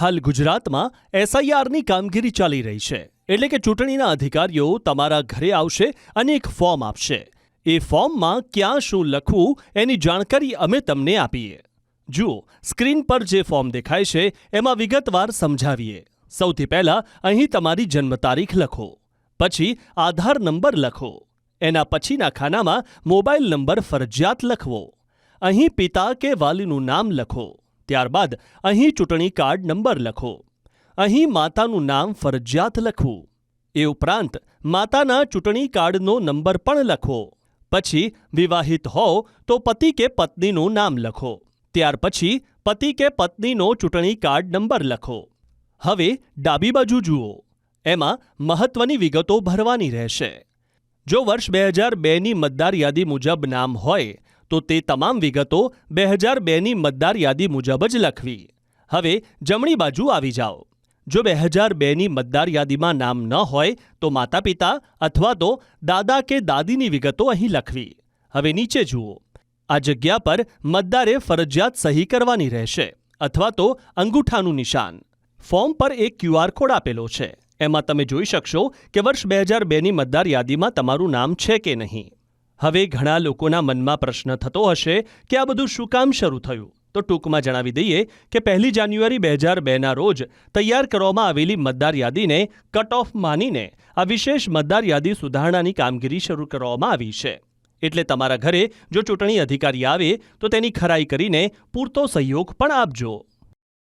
હાલ ગુજરાતમાં એસઆઈઆરની કામગીરી ચાલી રહી છે. એટલે કે ચૂંટણીના અધિકારીઓ તમારા ઘરે આવશે અને એક ફોર્મ આપશે. એ ફોર્મમાં ક્યાં શું લખવું એની જાણકારી અમે તમને આપીએ. જુઓ, સ્ક્રીન પર જે ફોર્મ દેખાય છે, એમાં વિગતવાર સમજાવીએ. સૌથી પહેલા અહીં તમારી જન્મ તારીખ લખો. પછી આધાર નંબર લખો. એના પછીના ખાનામાં મોબાઈલ નંબર ફરજિયાત લખવો. અહીં પિતા કે વાલીનું નામ લખો. ત્યારબાદ અહીં ચૂંટણી કાર્ડ નંબર લખો. અહીં માતાનું નામ ફરજિયાત લખવું. એ ઉપરાંત માતાના ચૂંટણી કાર્ડનો નંબર પણ લખો. પછી વિવાહિત હોવ તો પતિ કે પત્નીનું નામ લખો. ત્યાર પછી પતિ કે પત્નીનો ચૂંટણી કાર્ડ નંબર લખો. હવે ડાબી બાજુ જુઓ. એમાં મહત્વની વિગતો ભરવાની રહેશે. જો વર્ષ બે હજાર બેની મતદાર યાદી મુજબ નામ હોય તો તે તમામ વિગતો બે હજાર બેની મતદાર યાદી મુજબ જ લખવી. હવે જમણી બાજુ આવી જાઓ. જો બે હજાર બેની મતદાર યાદીમાં નામ ન હોય, તો માતા પિતા અથવા તો દાદા કે દાદીની વિગતો અહીં લખવી. હવે નીચે જુઓ. આ જગ્યા પર મતદારે ફરજિયાત સહી કરવાની રહેશે અથવા તો અંગૂઠાનું નિશાન. ફોર્મ પર એક ક્યુઆર કોડ આપેલો છે. એમાં તમે જોઈ શકશો કે વર્ષ બે હજાર બેની મતદાર યાદીમાં તમારું નામ છે કે નહીં. હવે ઘણા લોકોના મનમાં પ્રશ્ન થતો હશે કે આ બધું શું કામ શરૂ થયું? તો ટૂંકમાં જણાવી દઈએ કે પહેલી જાન્યુઆરી બે હજાર બેના રોજ તૈયાર કરવામાં આવેલી મતદાર યાદીને કટ ઓફ માનીને આ વિશેષ મતદાર યાદી સુધારણાની કામગીરી શરૂ કરવામાં આવી છે. એટલે તમારા ઘરે જો ચૂંટણી અધિકારી આવે તો તેની ખરાઈ કરીને પૂરતો સહયોગ પણ આપજો.